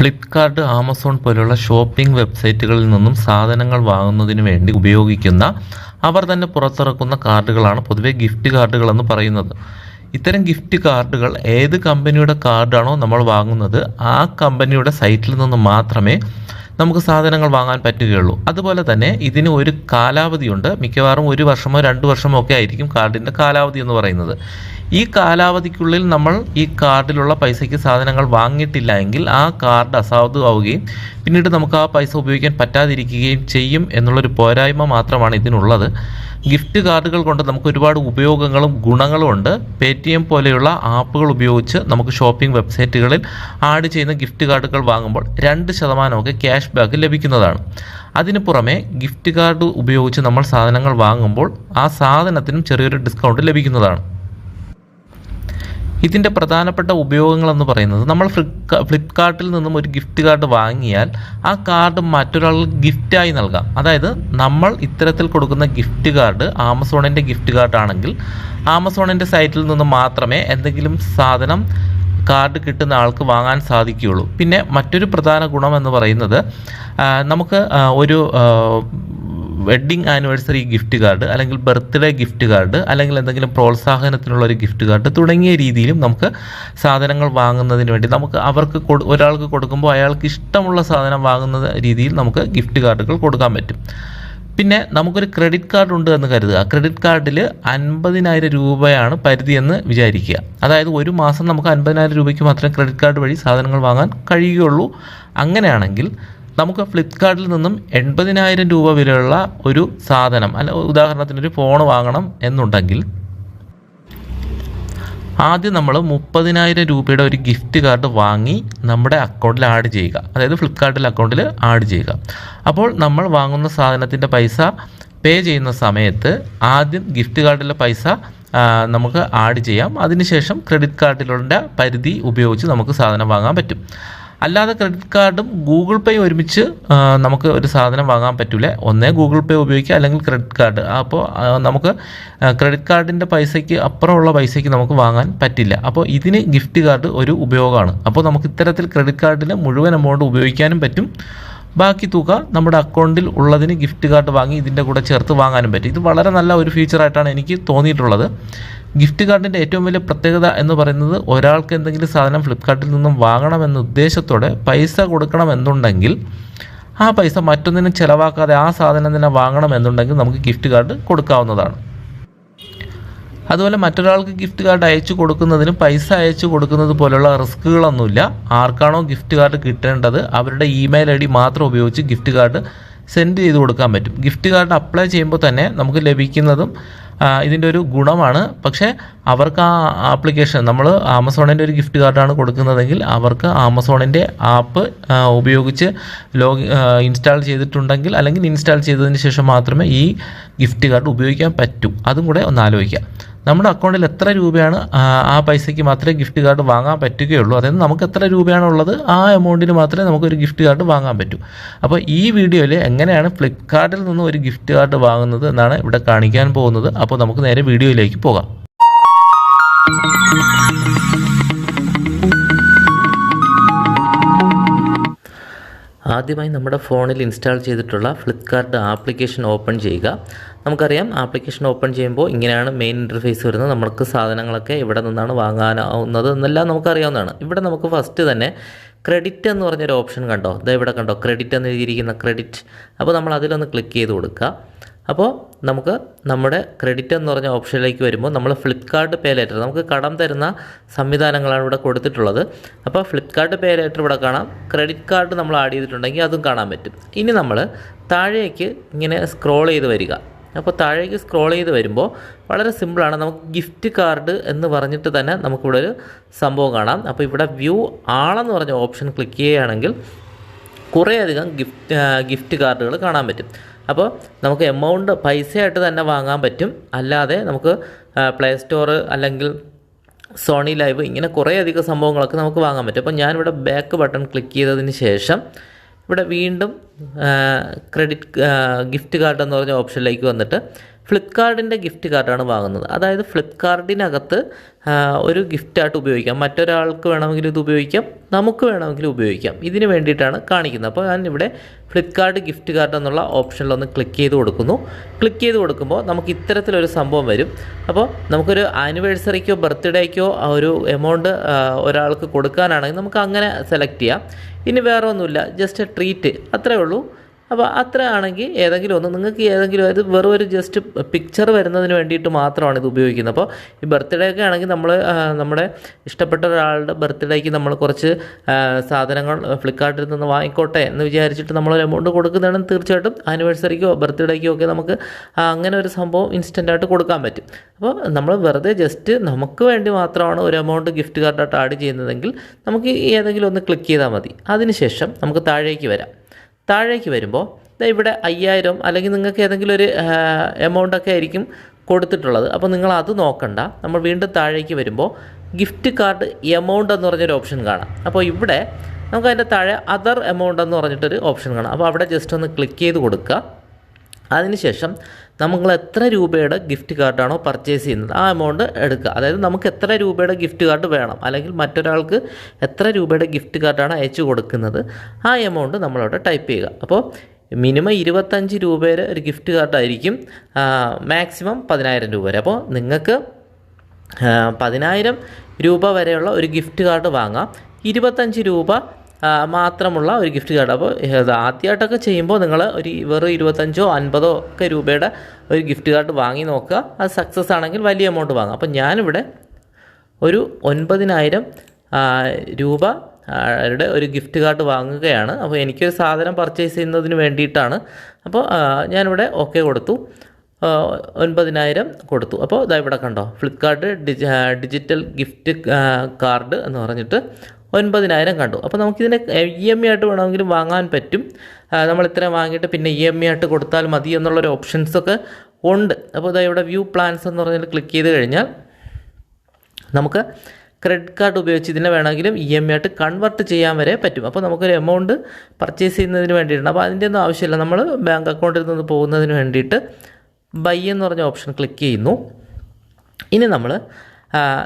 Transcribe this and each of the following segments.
Flipkart Amazon പോലുള്ള shopping വെബ്സൈറ്റുകളിൽ നിന്നും സാധനങ്ങൾ വാങ്ങുന്നതിന് വേണ്ടി ഉപയോഗിക്കുന്ന അവർ തന്നെ പുറത്തിറക്കുന്ന കാർഡുകളാണ് പൊതുവെ ഗിഫ്റ്റ് കാർഡുകൾ എന്ന് പറയുന്നത്. ഇത്തരം ഗിഫ്റ്റ് കാർഡുകൾ ഏത് കമ്പനിയുടെ കാർഡാണോ നമ്മൾ വാങ്ങുന്നത് ആ കമ്പനിയുടെ സൈറ്റിൽ നിന്ന് മാത്രമേ നമുക്ക് സാധനങ്ങൾ വാങ്ങാൻ പറ്റുകയുള്ളൂ. അതുപോലെ തന്നെ ഇതിന് ഒരു കാലാവധിയുണ്ട്. മിക്കവാറും ഒരു വർഷമോ രണ്ട് വർഷമോ ഒക്കെ ആയിരിക്കും കാർഡിന്റെ കാലാവധി എന്ന് പറയുന്നത്. ഈ കാലാവധിക്കുള്ളിൽ നമ്മൾ ഈ കാർഡിലുള്ള പൈസയ്ക്ക് സാധനങ്ങൾ വാങ്ങിയിട്ടില്ല എങ്കിൽ ആ കാർഡ് അസാധുവാവുകയും പിന്നീട് നമുക്ക് ആ പൈസ ഉപയോഗിക്കാൻ പറ്റാതിരിക്കുകയും ചെയ്യും എന്നുള്ളൊരു പോരായ്മ മാത്രമാണ് ഇതിനുള്ളത്. ഗിഫ്റ്റ് കാർഡുകൾ കൊണ്ട് നമുക്ക് ഒരുപാട് ഉപയോഗങ്ങളും ഗുണങ്ങളും ഉണ്ട്. പേ ടി എം പോലെയുള്ള ആപ്പുകൾ ഉപയോഗിച്ച് നമുക്ക് ഷോപ്പിംഗ് വെബ്സൈറ്റുകളിൽ ആഡ് ചെയ്യുന്ന ഗിഫ്റ്റ് കാർഡുകൾ വാങ്ങുമ്പോൾ രണ്ട് ശതമാനമൊക്കെ ക്യാഷ് ബാക്ക് ലഭിക്കുന്നതാണ്. അതിന് പുറമെ ഗിഫ്റ്റ് കാർഡ് ഉപയോഗിച്ച് നമ്മൾ സാധനങ്ങൾ വാങ്ങുമ്പോൾ ആ സാധനത്തിനും ചെറിയൊരു ഡിസ്കൗണ്ട് ലഭിക്കുന്നതാണ്. ഇതിന്റെ പ്രധാനപ്പെട്ട ഉപയോഗങ്ങളെന്ന് പറയുന്നത് നമ്മൾ ഫ്ലിപ്കാ ഫ്ലിപ്കാർട്ടിൽ നിന്നും ഒരു ഗിഫ്റ്റ് കാർഡ് വാങ്ങിയാൽ ആ കാർഡ് മറ്റൊരാൾക്ക് ഗിഫ്റ്റായി നൽകാം. അതായത് നമ്മൾ ഇത്തരത്തിൽ കൊടുക്കുന്ന ഗിഫ്റ്റ് കാർഡ് ആമസോണിന്റെ ഗിഫ്റ്റ് കാർഡ് ആണെങ്കിൽ ആമസോണിന്റെ സൈറ്റിൽ നിന്ന് മാത്രമേ എന്തെങ്കിലും സാധനം കാർഡ് കിട്ടുന്ന ആൾക്ക് വാങ്ങാൻ സാധിക്കുകയുള്ളൂ. പിന്നെ മറ്റൊരു പ്രധാന ഗുണം എന്ന് പറയുന്നത് നമുക്ക് ഒരു ആ, വെഡ്ഡിങ് ആനിവേഴ്സറി ഗിഫ്റ്റ് കാർഡ് അല്ലെങ്കിൽ ബർത്ത്ഡേ ഗിഫ്റ്റ് കാർഡ് അല്ലെങ്കിൽ എന്തെങ്കിലും പ്രോത്സാഹനത്തിനുള്ള ഒരു ഗിഫ്റ്റ് കാർഡ് തുടങ്ങിയ രീതിയിലും നമുക്ക് സാധനങ്ങൾ വാങ്ങുന്നതിന് വേണ്ടി നമുക്ക് അവർക്ക് ഒരാൾക്ക് കൊടുക്കുമ്പോൾ അയാൾക്ക് ഇഷ്ടമുള്ള സാധനം വാങ്ങുന്ന രീതിയിൽ നമുക്ക് ഗിഫ്റ്റ് കാർഡുകൾ കൊടുക്കാൻ പറ്റും. പിന്നെ നമുക്കൊരു ക്രെഡിറ്റ് കാർഡ് ഉണ്ട് എന്ന് കരുതുക. ക്രെഡിറ്റ് കാർഡിൽ അൻപതിനായിരം രൂപയാണ് പരിധി എന്ന് വിചാരിക്കുക. അതായത് ഒരു മാസം നമുക്ക് അൻപതിനായിരം രൂപയ്ക്ക് മാത്രമേ ക്രെഡിറ്റ് കാർഡ് വഴി സാധനങ്ങൾ വാങ്ങാൻ കഴിയുകയുള്ളൂ. അങ്ങനെയാണെങ്കിൽ നമുക്ക് ഫ്ലിപ്കാർട്ടിൽ നിന്നും എൺപതിനായിരം രൂപ വിലയുള്ള ഒരു സാധനം അല്ല ഉദാഹരണത്തിന് ഒരു ഫോൺ വാങ്ങണം എന്നുണ്ടെങ്കിൽ ആദ്യം നമ്മൾ മുപ്പതിനായിരം രൂപയുടെ ഒരു ഗിഫ്റ്റ് കാർഡ് വാങ്ങി നമ്മുടെ അക്കൗണ്ടിൽ ആഡ് ചെയ്യുക. അതായത് ഫ്ലിപ്കാർട്ടിൽ അക്കൗണ്ടിൽ ആഡ് ചെയ്യുക. അപ്പോൾ നമ്മൾ വാങ്ങുന്ന സാധനത്തിന്റെ പൈസ പേ ചെയ്യുന്ന സമയത്ത് ആദ്യം ഗിഫ്റ്റ് കാർഡിലെ പൈസ നമുക്ക് ആഡ് ചെയ്യാം. അതിനുശേഷം ക്രെഡിറ്റ് കാർഡിലുള്ള പരിധി ഉപയോഗിച്ച് നമുക്ക് സാധനം വാങ്ങാൻ പറ്റും. അല്ലാതെ ക്രെഡിറ്റ് കാർഡും ഗൂഗിൾ പേ ഒരുമിച്ച് നമുക്ക് ഒരു സാധനം വാങ്ങാൻ പറ്റില്ല ഒന്നേ ഗൂഗിൾ പേ ഉപയോഗിക്കുക അല്ലെങ്കിൽ ക്രെഡിറ്റ് കാർഡ് അപ്പോൾ നമുക്ക് ക്രെഡിറ്റ് കാർഡിന്റെ പൈസയ്ക്ക് അപ്പുറമുള്ള പൈസയ്ക്ക് നമുക്ക് വാങ്ങാൻ പറ്റില്ല. അപ്പോൾ ഇതിന് ഗിഫ്റ്റ് കാർഡ് ഒരു ഉപയോഗമാണ്. അപ്പോൾ നമുക്ക് ഇത്തരത്തിൽ ക്രെഡിറ്റ് കാർഡിന് മുഴുവൻ എമൗണ്ട് ഉപയോഗിക്കാനും പറ്റും. ബാക്കി തുക നമ്മുടെ അക്കൗണ്ടിൽ ഉള്ളതിന് ഗിഫ്റ്റ് കാർഡ് വാങ്ങി ഇതിന്റെ കൂടെ ചേർത്ത് വാങ്ങാനും പറ്റും. ഇത് വളരെ നല്ല ഒരു ഫീച്ചറായിട്ടാണ് എനിക്ക് തോന്നിയിട്ടുള്ളത്. ഗിഫ്റ്റ് കാർഡിന്റെ ഏറ്റവും വലിയ പ്രത്യേകത എന്ന് പറയുന്നത് ഒരാൾക്ക് എന്തെങ്കിലും സാധനം ഫ്ലിപ്കാർട്ടിൽ നിന്നും വാങ്ങണമെന്ന ഉദ്ദേശത്തോടെ പൈസ കൊടുക്കണമെന്നുണ്ടെങ്കിൽ ആ പൈസ മറ്റൊന്നിനും ചിലവാക്കാതെ ആ സാധനം തന്നെ വാങ്ങണമെന്നുണ്ടെങ്കിൽ നമുക്ക് ഗിഫ്റ്റ് കാർഡ് കൊടുക്കാവുന്നതാണ്. അതുപോലെ മറ്റൊരാൾക്ക് ഗിഫ്റ്റ് കാർഡ് അയച്ചു കൊടുക്കുന്നതിനും പൈസ അയച്ചു കൊടുക്കുന്നത് പോലുള്ള റിസ്കുകളൊന്നുമില്ല. ആർക്കാണോ ഗിഫ്റ്റ് കാർഡ് കിട്ടേണ്ടത് അവരുടെ ഇമെയിൽ ഐ ഡി മാത്രം ഉപയോഗിച്ച് ഗിഫ്റ്റ് കാർഡ് സെൻഡ് ചെയ്ത് കൊടുക്കാൻ പറ്റും. ഗിഫ്റ്റ് കാർഡ് അപ്ലൈ ചെയ്യുമ്പോൾ തന്നെ നമുക്ക് ലഭിക്കുന്നതും ഇതിന്റെ ഒരു ഗുണമാണ്. പക്ഷേ അവർക്ക് ആ ആപ്ലിക്കേഷൻ നമ്മൾ ആമസോണിന്റെ ഒരു ഗിഫ്റ്റ് കാർഡാണ് കൊടുക്കുന്നതെങ്കിൽ അവർക്ക് ആമസോണിന്റെ ആപ്പ് ഉപയോഗിച്ച് ലോഗ് ഇൻസ്റ്റാൾ ചെയ്തിട്ടുണ്ടെങ്കിൽ അല്ലെങ്കിൽ ഇൻസ്റ്റാൾ ചെയ്തതിന് ശേഷം മാത്രമേ ഈ ഗിഫ്റ്റ് കാർഡ് ഉപയോഗിക്കാൻ പറ്റൂ. അതും കൂടെ ഒന്ന് ആലോചിക്കുക നമ്മുടെ അക്കൗണ്ടിൽ എത്ര രൂപയാണ് ആ, ആ പൈസയ്ക്ക് മാത്രമേ ഗിഫ്റ്റ് കാർഡ് വാങ്ങാൻ പറ്റുകയുള്ളൂ? അതായത് നമുക്ക് എത്ര രൂപയാണ് ഉള്ളത് ആ എമൗണ്ടിന് മാത്രമേ നമുക്കൊരു ഗിഫ്റ്റ് കാർഡ് വാങ്ങാൻ പറ്റൂ. അപ്പോൾ ഈ വീഡിയോയിൽ എങ്ങനെയാണ് ഫ്ലിപ്പ്കാർട്ടിൽ നിന്ന് ഒരു ഗിഫ്റ്റ് കാർഡ് വാങ്ങുന്നത് എന്നാണ് ഇവിടെ കാണിക്കാൻ പോകുന്നത്. അപ്പോൾ നമുക്ക് നേരെ വീഡിയോയിലേക്ക് പോകാം. ആദ്യമായി നമ്മുടെ ഫോണിൽ ഇൻസ്റ്റാൾ ചെയ്തിട്ടുള്ള ഫ്ലിപ്പ്കാർട്ട് ആപ്ലിക്കേഷൻ ഓപ്പൺ ചെയ്യുക. നമുക്കറിയാം ആപ്ലിക്കേഷൻ ഓപ്പൺ ചെയ്യുമ്പോൾ ഇങ്ങനെയാണ് മെയിൻ ഇന്റർഫേസ് വരുന്നത്. നമുക്ക് സാധനങ്ങളൊക്കെ ഇവിടെ നിന്നാണ് വാങ്ങാനാവുന്നത് എന്നെല്ലാം നമുക്കറിയാവുന്നതാണ്. ഇവിടെ നമുക്ക് ഫസ്റ്റ് തന്നെ ക്രെഡിറ്റ് എന്ന് പറഞ്ഞൊരു ഓപ്ഷൻ കണ്ടോ? ഇതാ ഇവിടെ കണ്ടോ? ക്രെഡിറ്റ് എന്ന് എഴുതിയിരിക്കുന്ന ക്രെഡിറ്റ് അപ്പോൾ നമ്മൾ അതിലൊന്ന് ക്ലിക്ക് ചെയ്ത് കൊടുക്കുക. അപ്പോൾ നമുക്ക് നമ്മുടെ ക്രെഡിറ്റ് എന്ന് പറഞ്ഞ ഓപ്ഷനിലേക്ക് വരുമ്പോൾ നമ്മൾ ഫ്ലിപ്കാർട്ട് പേ ലേറ്റർ നമുക്ക് കടം തരുന്ന സംവിധാനങ്ങളാണ് ഇവിടെ കൊടുത്തിട്ടുള്ളത്. അപ്പോൾ ഫ്ലിപ്കാർട്ട് പേ ലേറ്റർ ഇവിടെ കാണാം. ക്രെഡിറ്റ് കാർഡ് നമ്മൾ ആഡ് ചെയ്തിട്ടുണ്ടെങ്കിൽ അതും കാണാൻ പറ്റും. ഇനി നമ്മൾ താഴേക്ക് ഇങ്ങനെ സ്ക്രോൾ ചെയ്ത് വരിക. അപ്പോൾ താഴേക്ക് സ്ക്രോൾ ചെയ്ത് വരുമ്പോൾ വളരെ സിമ്പിളാണ് നമുക്ക് ഗിഫ്റ്റ് കാർഡ് എന്ന് പറഞ്ഞിട്ട് തന്നെ നമുക്കിവിടെ ഒരു സംഭവം കാണാം. അപ്പോൾ ഇവിടെ വ്യൂ ആളെന്ന് പറഞ്ഞ ഓപ്ഷൻ ക്ലിക്ക് ചെയ്യുകയാണെങ്കിൽ കുറേയധികം ഗിഫ്റ്റ് ഗിഫ്റ്റ് കാർഡുകൾ കാണാൻ പറ്റും. അപ്പോൾ നമുക്ക് എമൗണ്ട് പൈസയായിട്ട് തന്നെ വാങ്ങാൻ പറ്റും. അല്ലാതെ നമുക്ക് പ്ലേ സ്റ്റോർ അല്ലെങ്കിൽ സോണി ലൈവ് ഇങ്ങനെ കുറേയധികം സംഭവങ്ങളൊക്കെ നമുക്ക് വാങ്ങാൻ പറ്റും. അപ്പോൾ ഞാനിവിടെ ബാക്ക് ബട്ടൺ ക്ലിക്ക് ചെയ്തതിന് ശേഷം ഇവിടെ വീണ്ടും ക്രെഡിറ്റ് ഗിഫ്റ്റ് കാർഡ് എന്ന് പറഞ്ഞ ഓപ്ഷനിലേക്ക് വന്നിട്ട് ഫ്ലിപ്കാർട്ടിന്റെ ഗിഫ്റ്റ് കാർഡാണ് വാങ്ങുന്നത്. അതായത് ഫ്ലിപ്കാർട്ടിനകത്ത് ഒരു ഗിഫ്റ്റായിട്ട് ഉപയോഗിക്കാം. മറ്റൊരാൾക്ക് വേണമെങ്കിൽ ഇത് ഉപയോഗിക്കാം നമുക്ക് വേണമെങ്കിൽ ഉപയോഗിക്കാം. ഇതിന് വേണ്ടിയിട്ടാണ് കാണിക്കുന്നത്. അപ്പോൾ ഞാൻ ഇവിടെ ഫ്ലിപ്കാർട്ട് ഗിഫ്റ്റ് കാർഡ് എന്നുള്ള ഓപ്ഷനിലൊന്ന് ക്ലിക്ക് ചെയ്ത് കൊടുക്കുന്നു. ക്ലിക്ക് ചെയ്ത് കൊടുക്കുമ്പോൾ നമുക്ക് ഇത്തരത്തിലൊരു സംഭവം വരും. അപ്പോൾ നമുക്കൊരു ആനിവേഴ്സറിക്കോ ബർത്ത്ഡേക്കോ ഒരു എമൗണ്ട് ഒരാൾക്ക് കൊടുക്കാനാണെങ്കിൽ നമുക്ക് അങ്ങനെ സെലക്ട് ചെയ്യാം. ഇനി വേറെ ഒന്നുമില്ല ജസ്റ്റ് ട്രീറ്റ്. അത്രേ ഉള്ളൂ. അപ്പോൾ അത്ര ആണെങ്കിൽ ഏതെങ്കിലും ഒന്ന് നിങ്ങൾക്ക് ഏതെങ്കിലും അതായത് വെറും ഒരു ജസ്റ്റ് പിക്ചർ വരുന്നതിന് വേണ്ടിയിട്ട് മാത്രമാണ് ഇത് ഉപയോഗിക്കുന്നത്. അപ്പോൾ ഈ ബർത്ത്ഡേ ഒക്കെ ആണെങ്കിൽ നമ്മൾ നമ്മുടെ ഇഷ്ടപ്പെട്ട ഒരാളുടെ ബർത്ത്ഡേക്ക് നമ്മൾ കുറച്ച് സാധനങ്ങൾ ഫ്ലിപ്കാർട്ടിൽ നിന്ന് വാങ്ങിക്കോട്ടെ എന്ന് വിചാരിച്ചിട്ട് നമ്മൾ ഒരു എമൗണ്ട് കൊടുക്കുന്നതാണ് തീർച്ചയായിട്ടും ആനിവേഴ്സറിക്കോ ബർത്ത്ഡേക്കോ ഒക്കെ നമുക്ക് അങ്ങനെ ഒരു സംഭവം ഇൻസ്റ്റന്റായിട്ട് കൊടുക്കാൻ പറ്റും. അപ്പോൾ നമ്മൾ വെറുതെ ജസ്റ്റ് നമുക്ക് വേണ്ടി മാത്രമാണ് ഒരു എമൗണ്ട് ഗിഫ്റ്റ് കാർഡായിട്ട് ആഡ് ചെയ്യുന്നതെങ്കിൽ നമുക്ക് ഏതെങ്കിലും ഒന്ന് ക്ലിക്ക് ചെയ്താൽ മതി. അതിനുശേഷം നമുക്ക് താഴേക്ക് വരാം. താഴേക്ക് വരുമ്പോൾ ഇവിടെ അയ്യായിരം അല്ലെങ്കിൽ നിങ്ങൾക്ക് ഏതെങ്കിലും ഒരു എമൗണ്ടൊക്കെ ആയിരിക്കും കൊടുത്തിട്ടുള്ളത്. അപ്പോൾ നിങ്ങൾ അത് നോക്കണ്ട. നമ്മൾ വീണ്ടും താഴേക്ക് വരുമ്പോൾ ഗിഫ്റ്റ് കാർഡ് എമൗണ്ട് എന്ന് പറഞ്ഞൊരു ഓപ്ഷൻ കാണാം. അപ്പോൾ ഇവിടെ നമുക്ക് അതിന്റെ താഴെ അതർ എമൗണ്ട് എന്ന് പറഞ്ഞിട്ടൊരു ഓപ്ഷൻ കാണാം. അപ്പോൾ അവിടെ ജസ്റ്റ് ഒന്ന് ക്ലിക്ക് ചെയ്ത് കൊടുക്കുക. അതിനുശേഷം നമ്മൾ എത്ര രൂപയുടെ ഗിഫ്റ്റ് കാർഡാണോ പർച്ചേസ് ചെയ്യുന്നത്? ആ എമൗണ്ട് എടുക്കുക. അതായത് നമുക്ക് എത്ര രൂപയുടെ ഗിഫ്റ്റ് കാർഡ് വേണം? അല്ലെങ്കിൽ മറ്റൊരാൾക്ക് എത്ര രൂപയുടെ ഗിഫ്റ്റ് കാർഡാണ് അയച്ചു കൊടുക്കുന്നത്? ആ എമൗണ്ട് നമ്മളവിടെ ടൈപ്പ് ചെയ്യുക. അപ്പോൾ മിനിമം ഇരുപത്തഞ്ച് രൂപയുടെ ഒരു ഗിഫ്റ്റ് കാർഡായിരിക്കും മാക്സിമം പതിനായിരം രൂപ വരെ. അപ്പോൾ നിങ്ങൾക്ക് പതിനായിരം രൂപ വരെയുള്ള ഒരു ഗിഫ്റ്റ് കാർഡ് വാങ്ങാം. ഇരുപത്തഞ്ച് രൂപ മാത്രമുള്ള ഒരു ഗിഫ്റ്റ് കാർഡ് അപ്പോൾ ആദ്യമായിട്ടൊക്കെ ചെയ്യുമ്പോൾ നിങ്ങൾ ഒരു വെറും ഇരുപത്തഞ്ചോ അൻപതോ ഒക്കെ രൂപയുടെ ഒരു ഗിഫ്റ്റ് കാർഡ് വാങ്ങി നോക്കുക. അത് സക്സസ് ആണെങ്കിൽ വലിയ എമൗണ്ട് വാങ്ങാം. അപ്പോൾ ഞാനിവിടെ ഒരു ഒൻപതിനായിരം രൂപ യുടെ ഒരു ഗിഫ്റ്റ് കാർഡ് വാങ്ങുകയാണ്. അപ്പോൾ എനിക്കൊരു സാധനം പർച്ചേസ് ചെയ്യുന്നതിന് വേണ്ടിയിട്ടാണ്. അപ്പോൾ ഞാനിവിടെ ഓക്കെ കൊടുത്തു. ഒൻപതിനായിരം കൊടുത്തു. അപ്പോൾ ഇതാ ഇവിടെ കണ്ടോ Flipkart digi digital gift card എന്ന് പറഞ്ഞിട്ട് ഒൻപതിനായിരം കണ്ടു. അപ്പോൾ നമുക്കിതിനെ ഇ എം ഐ ആയിട്ട് വേണമെങ്കിലും വാങ്ങാൻ പറ്റും. നമ്മൾ ഇത്രയും വാങ്ങിയിട്ട് പിന്നെ ഇ എം ഐ ആയിട്ട് കൊടുത്താൽ മതി എന്നുള്ളൊരു ഓപ്ഷൻസൊക്കെ ഉണ്ട്. അപ്പോൾ ഇതാ ഇവിടെ വ്യൂ പ്ലാൻസ് എന്ന് പറഞ്ഞാൽ ക്ലിക്ക് ചെയ്ത് കഴിഞ്ഞാൽ നമുക്ക് ക്രെഡിറ്റ് കാർഡ് ഉപയോഗിച്ച് ഇതിനെ വേണമെങ്കിലും ഇ എം ഐ ആയിട്ട് കൺവെർട്ട് ചെയ്യാൻ വരെ പറ്റും. അപ്പോൾ നമുക്കൊരു എമൗണ്ട് പർച്ചേസ് ചെയ്യുന്നതിന് വേണ്ടിയിട്ടുണ്ട് അപ്പോൾ അതിന്റെ ഒന്നും ആവശ്യമില്ല. നമ്മൾ ബാങ്ക് അക്കൗണ്ടിൽ നിന്ന് പോകുന്നതിന് വേണ്ടിയിട്ട് ബൈ എന്ന് പറഞ്ഞ ഓപ്ഷൻ ക്ലിക്ക് ചെയ്യുന്നു. ഇനി നമ്മൾ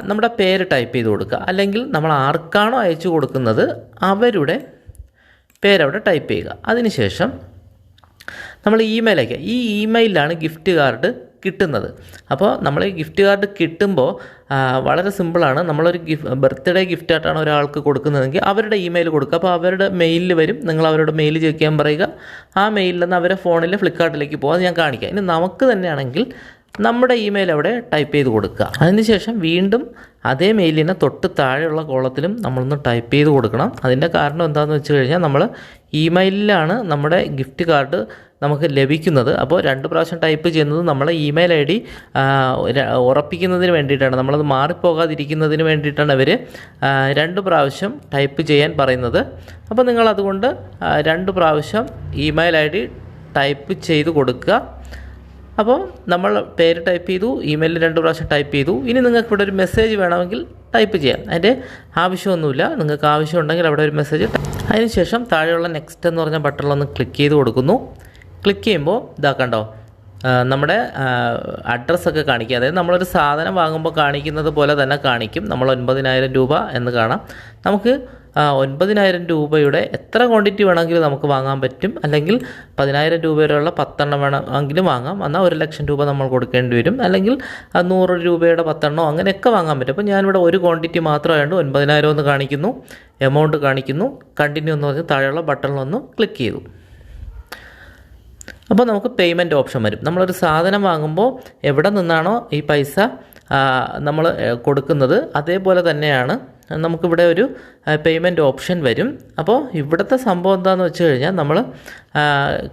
നമ്മുടെ പേര് ടൈപ്പ് ചെയ്ത് കൊടുക്കുക. അല്ലെങ്കിൽ നമ്മൾ ആർക്കാണോ അയച്ചു കൊടുക്കുന്നത് അവരുടെ പേരവിടെ ടൈപ്പ് ചെയ്യുക. അതിനുശേഷം നമ്മൾ ഇമെയിൽ അയക്കുക. ഈ ഇമെയിലാണ് ഗിഫ്റ്റ് കാർഡ് കിട്ടുന്നത്. അപ്പോൾ നമ്മൾ ഈ ഗിഫ്റ്റ് കാർഡ് കിട്ടുമ്പോൾ വളരെ സിമ്പിളാണ് നമ്മളൊരു ഗിഫ്റ്റ് ബർത്ത്ഡേ ഗിഫ്റ്റ് ആയിട്ടാണ് ഒരാൾക്ക് കൊടുക്കുന്നതെങ്കിൽ അവരുടെ ഇമെയിൽ കൊടുക്കുക. അപ്പോൾ അവരുടെ മെയിലിൽ വരും. നിങ്ങൾ അവരുടെ മെയിൽ ചെയ്യാൻ പറയുക. ആ മെയിലിൽ നിന്ന് അവരെ ഫോണിൽ ഫ്ലിപ്പ്കാർട്ടിലേക്ക് പോകുക അത് ഞാൻ കാണിക്കാം. ഇനി നമുക്ക് തന്നെയാണെങ്കിൽ നമ്മുടെ ഇമെയിൽ അവിടെ ടൈപ്പ് ചെയ്ത് കൊടുക്കുക. അതിനുശേഷം വീണ്ടും അതേ മെയിലിനെ തൊട്ട് താഴെയുള്ള കോളത്തിലും നമ്മളൊന്ന് ടൈപ്പ് ചെയ്ത് കൊടുക്കണം. അതിന്റെ കാരണം എന്താണെന്ന് വെച്ച് കഴിഞ്ഞാൽ നമ്മൾ ഇമെയിലിലാണ് നമ്മുടെ ഗിഫ്റ്റ് കാർഡ് നമുക്ക് ലഭിക്കുന്നത്. അപ്പോൾ രണ്ട് പ്രാവശ്യം ടൈപ്പ് ചെയ്യുന്നത് നമ്മളെ ഇമെയിൽ ഐ ഡി ഉറപ്പിക്കുന്നതിന് വേണ്ടിയിട്ടാണ്. നമ്മളത് മാറിപ്പോകാതിരിക്കുന്നതിന് വേണ്ടിയിട്ടാണ് അവർ രണ്ട് പ്രാവശ്യം ടൈപ്പ് ചെയ്യാൻ പറയുന്നത്. അപ്പോൾ നിങ്ങൾ അതുകൊണ്ട് രണ്ട് പ്രാവശ്യം ഇമെയിൽ ഐ ഡി ടൈപ്പ് ചെയ്ത് കൊടുക്കുക. അപ്പോൾ നമ്മൾ പേര് ടൈപ്പ് ചെയ്തു ഇമെയിൽ രണ്ട് പ്രാവശ്യം ടൈപ്പ് ചെയ്തു. ഇനി നിങ്ങൾക്ക് ഇവിടെ ഒരു മെസ്സേജ് വേണമെങ്കിൽ ടൈപ്പ് ചെയ്യാം. അതിന്റെ ആവശ്യമൊന്നുമില്ല. നിങ്ങൾക്ക് ആവശ്യമുണ്ടെങ്കിൽ അവിടെ ഒരു മെസ്സേജ് അതിനുശേഷം താഴെയുള്ള നെക്സ്റ്റ് എന്ന് പറഞ്ഞ ബട്ടണിലൊന്ന് ക്ലിക്ക് ചെയ്ത് കൊടുക്കുന്നു. ക്ലിക്ക് ചെയ്യുമ്പോൾ ഇതാക്കണ്ടോ നമ്മുടെ അഡ്രസ്സൊക്കെ കാണിക്കുക. അതായത് നമ്മളൊരു സാധനം വാങ്ങുമ്പോൾ കാണിക്കുന്നത് പോലെ തന്നെ കാണിക്കും. നമ്മൾ ഒൻപതിനായിരം രൂപ എന്ന് കാണാം. നമുക്ക് ഒൻപതിനായിരം രൂപയുടെ എത്ര ക്വാണ്ടിറ്റി വേണമെങ്കിലും നമുക്ക് വാങ്ങാൻ പറ്റും? അല്ലെങ്കിൽ പതിനായിരം രൂപ വരെയുള്ള പത്തെണ്ണം വേണമെങ്കിലും വാങ്ങാം. എന്നാൽ ഒരു ലക്ഷം രൂപ നമ്മൾ കൊടുക്കേണ്ടി വരും. അല്ലെങ്കിൽ നൂറ് രൂപയുടെ പത്തെണ്ണോ അങ്ങനെയൊക്കെ വാങ്ങാൻ പറ്റും. അപ്പോൾ ഞാനിവിടെ ഒരു ക്വാണ്ടിറ്റി മാത്രമായതുകൊണ്ട് ഒൻപതിനായിരം എന്ന് കാണിക്കുന്നു. എമൗണ്ട് കാണിക്കുന്നു. കണ്ടിന്യൂ എന്ന് പറഞ്ഞ് താഴെയുള്ള ബട്ടണിലൊന്ന് ക്ലിക്ക് ചെയ്തു. അപ്പോൾ നമുക്ക് പേയ്മെന്റ് ഓപ്ഷൻ വരും. നമ്മളൊരു സാധനം വാങ്ങുമ്പോൾ എവിടെ നിന്നാണോ ഈ പൈസ നമ്മൾ കൊടുക്കുന്നത്? അതേപോലെ തന്നെയാണ് നമുക്കിവിടെ ഒരു പേയ്മെന്റ് ഓപ്ഷൻ വരും. അപ്പോൾ ഇവിടുത്തെ സംഭവം എന്താണെന്ന് വെച്ച് കഴിഞ്ഞാൽ നമ്മൾ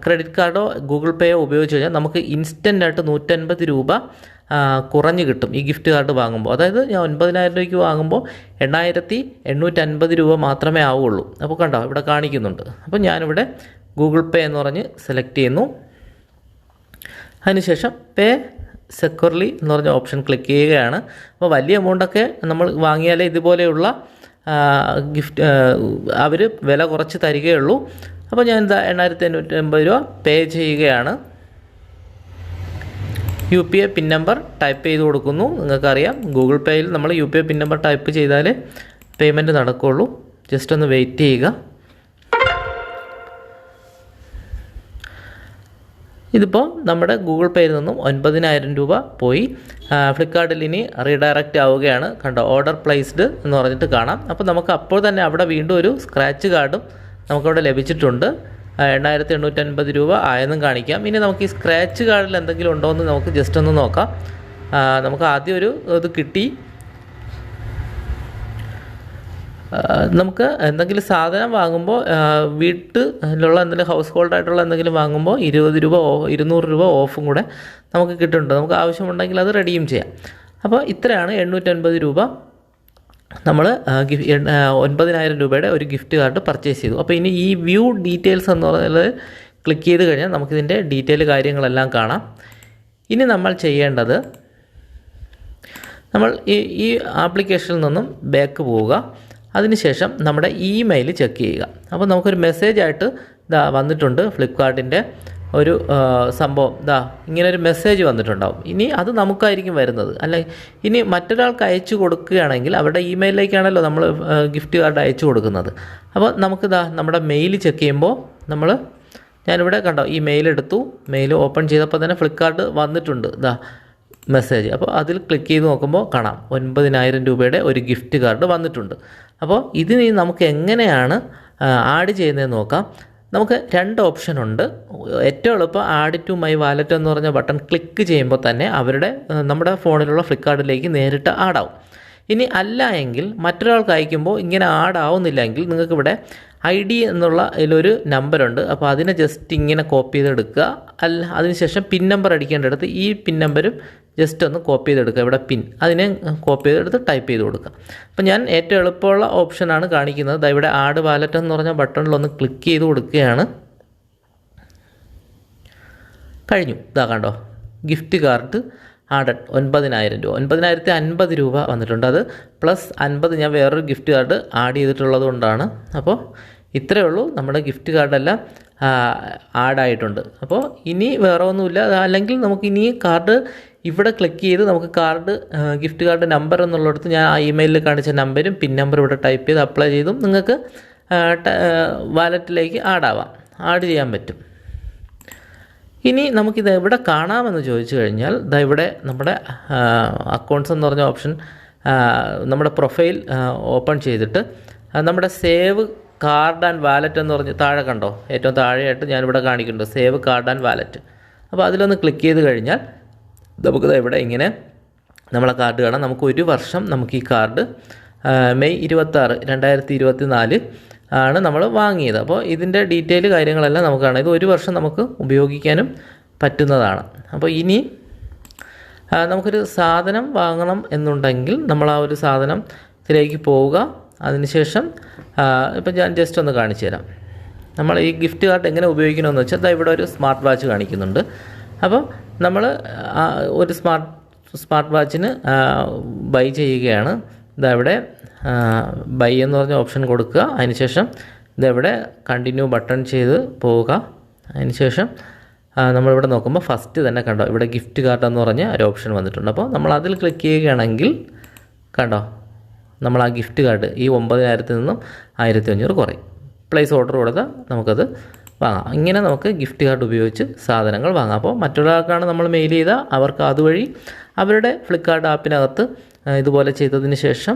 ക്രെഡിറ്റ് കാർഡോ ഗൂഗിൾ പേയോ ഉപയോഗിച്ച് കഴിഞ്ഞാൽ നമുക്ക് ഇൻസ്റ്റന്റ് ആയിട്ട് നൂറ്റൻപത് രൂപ കുറഞ്ഞ് കിട്ടും ഈ ഗിഫ്റ്റ് കാർഡ് വാങ്ങുമ്പോൾ അതായത് ഞാൻ ഒൻപതിനായിരം രൂപയ്ക്ക് വാങ്ങുമ്പോൾ എണ്ണായിരത്തി എണ്ണൂറ്റൻപത് രൂപ മാത്രമേ ആവുള്ളൂ. അപ്പോൾ കണ്ടോ ഇവിടെ കാണിക്കുന്നുണ്ട്. അപ്പോൾ ഞാനിവിടെ ഗൂഗിൾ പേ എന്ന് പറഞ്ഞ് സെലക്ട് ചെയ്യുന്നു. അതിനുശേഷം പേ സെക്യൂർലി എന്ന് പറഞ്ഞ ഓപ്ഷൻ ക്ലിക്ക് ചെയ്യുകയാണ്. അപ്പോൾ വലിയ എമൗണ്ടൊക്കെ നമ്മൾ വാങ്ങിയാലേ ഇതുപോലെയുള്ള ഗിഫ്റ്റ് അവർ വില കുറച്ച് തരികയുള്ളൂ. അപ്പോൾ ഞാൻ എന്താ എണ്ണായിരത്തി എണ്ണൂറ്റി അമ്പത് രൂപ പേ ചെയ്യുകയാണ്. U P I pin number type ചെയ്ത് കൊടുക്കുന്നു. നിങ്ങൾക്കറിയാം ഗൂഗിൾ പേയിൽ നമ്മൾ U P I pin number type ചെയ്താൽ പേയ്മെന്റ് നടക്കുകയുള്ളൂ. ജസ്റ്റ് ഒന്ന് വെയിറ്റ് ചെയ്യുക. ഇതിപ്പോൾ നമ്മുടെ ഗൂഗിൾ പേയിൽ നിന്നും ഒൻപതിനായിരം രൂപ പോയി. ഫ്ലിപ്കാർട്ടിൽ ഇനി റീഡയറക്റ്റ് ആവുകയാണ്. കണ്ടോ ഓർഡർ പ്ലേസ്ഡ് എന്ന് പറഞ്ഞിട്ട് കാണാം. അപ്പോൾ നമുക്ക് അപ്പോൾ തന്നെ അവിടെ വീണ്ടും ഒരു സ്ക്രാച്ച് കാർഡും നമുക്കവിടെ ലഭിച്ചിട്ടുണ്ട്. എണ്ണായിരത്തി എണ്ണൂറ്റൻപത് രൂപ ആയെന്നും കാണിക്കാം. ഇനി നമുക്ക് ഈ സ്ക്രാച്ച് കാർഡിൽ എന്തെങ്കിലും ഉണ്ടോ എന്ന് നമുക്ക് ജസ്റ്റ് ഒന്ന് നോക്കാം. നമുക്ക് ആദ്യം ഒരു ഇത് കിട്ടി ആ, നമുക്ക് എന്തെങ്കിലും സാധനം വാങ്ങുമ്പോൾ വീട്ടിലുള്ള എന്തെങ്കിലും ഹൗസ് ഹോൾഡ് ആയിട്ടുള്ള എന്തെങ്കിലും വാങ്ങുമ്പോൾ ഇരുപത് രൂപ ഇരുന്നൂറ് രൂപ ഓഫും കൂടെ നമുക്ക് കിട്ടുന്നുണ്ട്. നമുക്ക് ആവശ്യമുണ്ടെങ്കിൽ അത് റെഡിയും ചെയ്യാം. അപ്പോൾ ഇത്രയാണ് എണ്ണൂറ്റൻപത് രൂപ. നമ്മൾ ഒൻപതിനായിരം രൂപയുടെ ഒരു ഗിഫ്റ്റ് കാർഡ് പർച്ചേസ് ചെയ്തു. അപ്പോൾ ഇനി ഈ വ്യൂ ഡീറ്റെയിൽസ് എന്ന് പറയുന്നത് ക്ലിക്ക് ചെയ്ത് കഴിഞ്ഞാൽ നമുക്കിതിന്റെ ഡീറ്റെയിൽ കാര്യങ്ങളെല്ലാം കാണാം. ഇനി നമ്മൾ ചെയ്യേണ്ടത് നമ്മൾ ഈ ഈ ആപ്ലിക്കേഷനിൽ നിന്നും ബാക്ക് പോവുക. അതിനുശേഷം നമ്മുടെ ഇമെയിൽ ചെക്ക് ചെയ്യുക. അപ്പോൾ നമുക്കൊരു മെസ്സേജ് ആയിട്ട് ഇതാ വന്നിട്ടുണ്ട് ഫ്ലിപ്കാർട്ടിന്റെ ഒരു സംഭവം. ഇതാ ഇങ്ങനെ ഒരു മെസ്സേജ് വന്നിട്ടുണ്ടാവും. ഇനി അത് നമുക്കായിരിക്കും വരുന്നത്. അല്ലെ ഇനി മറ്റൊരാൾക്ക് അയച്ചു കൊടുക്കുകയാണെങ്കിൽ അവരുടെ ഇമെയിലിലേക്കാണല്ലോ നമ്മൾ ഗിഫ്റ്റ് കാർഡ് അയച്ചു കൊടുക്കുന്നത്. അപ്പോൾ നമുക്ക് നമുക്കിതാ നമ്മുടെ മെയിൽ ചെക്ക് ചെയ്യുമ്പോൾ നമ്മൾ ഞാനിവിടെ കണ്ടോ ഈ മെയിൽ എടുത്തു. മെയിൽ ഓപ്പൺ ചെയ്തപ്പോൾ തന്നെ ഫ്ലിപ്കാർട്ട് വന്നിട്ടുണ്ട്. ഇതാ മെസ്സേജ് അപ്പോൾ അതിൽ ക്ലിക്ക് ചെയ്ത് നോക്കുമ്പോൾ കാണാം ഒൻപതിനായിരം രൂപയുടെ ഒരു ഗിഫ്റ്റ് കാർഡ് വന്നിട്ടുണ്ട്. അപ്പോൾ ഇതിന് നമുക്ക് എങ്ങനെയാണ് ആഡ് ചെയ്യുന്നതെന്ന് നോക്കാം. നമുക്ക് രണ്ട് ഓപ്ഷൻ ഉണ്ട്. ഏറ്റവും എളുപ്പം ആഡ് ടു മൈ വാലറ്റ് എന്ന് പറഞ്ഞ ബട്ടൺ ക്ലിക്ക് ചെയ്യുമ്പോൾ തന്നെ അവരുടെ നമ്മുടെ ഫോണിലുള്ള ഫ്ലിപ്കാർട്ടിലേക്ക് നേരിട്ട് ആഡാവും ഇനി അല്ല എങ്കിൽ മറ്റൊരാൾക്ക് അയക്കുമ്പോൾ ഇങ്ങനെ ആഡ് ആവുന്നില്ല എങ്കിൽ നിങ്ങൾക്ക് ഇവിടെ ഐ ഡി എന്നുള്ള ഇതിലൊരു നമ്പറുണ്ട്. അപ്പോൾ അതിനെ ജസ്റ്റ് ഇങ്ങനെ കോപ്പി ചെയ്തെടുക്കുക. അല്ല അതിനുശേഷം പിൻ നമ്പർ അടിക്കേണ്ടടുത്ത് ഈ പിൻ നമ്പരും ജസ്റ്റ് ഒന്ന് കോപ്പി ചെയ്തെടുക്കുക. ഇവിടെ പിൻ അതിനെ കോപ്പി ചെയ്തെടുത്ത് ടൈപ്പ് ചെയ്ത് കൊടുക്കുക. അപ്പോൾ ഞാൻ ഏറ്റവും എളുപ്പമുള്ള ഓപ്ഷനാണ് കാണിക്കുന്നത്. ഇവിടെ ആഡ് വാലറ്റ് എന്ന് പറഞ്ഞ ബട്ടണിൽ ഒന്ന് ക്ലിക്ക് ചെയ്ത് കൊടുക്കുകയാണ്. കഴിഞ്ഞു. ഇതാ കണ്ടോ? ഗിഫ്റ്റ് കാർഡ് ആഡഡ് ഒൻപതിനായിരം രൂപ. ഒൻപതിനായിരത്തി അൻപത് രൂപ വന്നിട്ടുണ്ട്. അത് പ്ലസ് അൻപത് ഞാൻ വേറൊരു ഗിഫ്റ്റ് കാർഡ് ആഡ് ചെയ്തിട്ടുള്ളത് കൊണ്ടാണ്. അപ്പോൾ ഇത്രയേ ഉള്ളൂ. നമ്മുടെ ഗിഫ്റ്റ് കാർഡെല്ലാം ആഡായിട്ടുണ്ട് അപ്പോൾ ഇനി വേറെ ഒന്നുമില്ല. അല്ലെങ്കിൽ നമുക്ക് ഇനി കാർഡ് ഇവിടെ ക്ലിക്ക് ചെയ്ത് നമുക്ക് കാർഡ് ഗിഫ്റ്റ് കാർഡ് നമ്പർ എന്നുള്ളിടത്ത് ഞാൻ ആ ഇമെയിലിൽ കാണിച്ച നമ്പരും പിൻ നമ്പർ ഇവിടെ ടൈപ്പ് ചെയ്ത് അപ്ലൈ ചെയ്തും നിങ്ങൾക്ക് വാലറ്റിലേക്ക് ആഡാവാം ആഡ് ചെയ്യാൻ പറ്റും. ഇനി നമുക്കിത് എവിടെ കാണാമെന്ന് ചോദിച്ചു കഴിഞ്ഞാൽ ദാ ഇവിടെ നമ്മുടെ അക്കൗണ്ട്സ് എന്ന് പറഞ്ഞ ഓപ്ഷൻ നമ്മുടെ പ്രൊഫൈൽ ഓപ്പൺ ചെയ്തിട്ട് നമ്മുടെ സേവ് കാർഡ് ആൻഡ് വാലറ്റ് എന്ന് പറഞ്ഞ് താഴെ കണ്ടോ? ഏറ്റവും താഴെയായിട്ട് ഞാനിവിടെ കാണിക്കുന്നുണ്ട് സേവ് കാർഡ് ആൻഡ് വാലറ്റ് അപ്പോൾ അതിലൊന്ന് ക്ലിക്ക് ചെയ്ത് കഴിഞ്ഞാൽ നമുക്കിത് ഇവിടെ ഇങ്ങനെ നമ്മളെ കാർഡ് കാണാം. നമുക്ക് ഒരു വർഷം നമുക്ക് ഈ കാർഡ് മെയ് ഇരുപത്താറ് രണ്ടായിരത്തി ഇരുപത്തി നാല് ആണ് നമ്മൾ വാങ്ങിയത്. അപ്പോൾ ഇതിന്റെ ഡീറ്റെയിൽ കാര്യങ്ങളെല്ലാം നമുക്ക് കാണാം. ഇത് ഒരു വർഷം നമുക്ക് ഉപയോഗിക്കാനും പറ്റുന്നതാണ്. അപ്പോൾ ഇനി നമുക്കൊരു സാധനം വാങ്ങണം എന്നുണ്ടെങ്കിൽ നമ്മൾ ആ ഒരു സാധനത്തിലേക്ക് പോവുക. അതിനുശേഷം ഇപ്പം ഞാൻ ജസ്റ്റ് ഒന്ന് കാണിച്ചു തരാം. നമ്മൾ ഈ ഗിഫ്റ്റ് കാർഡ് എങ്ങനെ ഉപയോഗിക്കണമെന്ന് വെച്ചാൽ ഇവിടെ ഒരു സ്മാർട്ട് വാച്ച് കാണിക്കുന്നുണ്ട്. അപ്പോൾ നമ്മൾ ഒരു സ്മാർട്ട് സ്മാർട്ട് വാച്ചിന് ബൈ ചെയ്യുകയാണ്. ഇതാ ഇവിടെ ബൈ എന്ന് പറഞ്ഞ ഓപ്ഷൻ കൊടുക്കുക. അതിനുശേഷം ഇതെവിടെ കണ്ടിന്യൂ ബട്ടൺ ചെയ്ത് പോവുക. അതിനുശേഷം നമ്മളിവിടെ നോക്കുമ്പോൾ ഫസ്റ്റ് തന്നെ കണ്ടോ ഇവിടെ ഗിഫ്റ്റ് കാർഡ് എന്ന് പറഞ്ഞ ഒരു ഓപ്ഷൻ വന്നിട്ടുണ്ട്. അപ്പോൾ നമ്മൾ അതിൽ ക്ലിക്ക് ചെയ്യുകയാണെങ്കിൽ കണ്ടോ നമ്മൾ ആ ഗിഫ്റ്റ് കാർഡ് ഈ ഒമ്പതിനായിരത്തിൽ നിന്നും ആയിരത്തി അഞ്ഞൂറ് കുറയും. പ്ലേസ് ഓർഡർ കൊടുത്താൽ നമുക്കത് വാങ്ങാം. ഇങ്ങനെ നമുക്ക് ഗിഫ്റ്റ് കാർഡ് ഉപയോഗിച്ച് സാധനങ്ങൾ വാങ്ങാം. അപ്പോൾ മറ്റൊരാൾക്കാണ് നമ്മൾ മെയിൽ ചെയ്താൽ അവർക്ക് അതുവഴി അവരുടെ ഫ്ലിപ്പ്കാർട്ട് ആപ്പിനകത്ത് ഇതുപോലെ ചെയ്തതിന് ശേഷം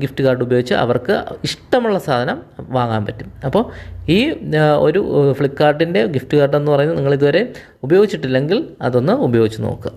ഗിഫ്റ്റ് കാർഡ് ഉപയോഗിച്ച് അവർക്ക് ഇഷ്ടമുള്ള സാധനം വാങ്ങാൻ പറ്റും. അപ്പോൾ ഈ ഒരു ഫ്ലിപ്കാർട്ടിന്റെ ഗിഫ്റ്റ് കാർഡ് എന്ന് പറയുന്നത് നിങ്ങൾ ഇതുവരെ ഉപയോഗിച്ചിട്ടില്ലെങ്കിൽ അതൊന്ന് ഉപയോഗിച്ച് നോക്കുക.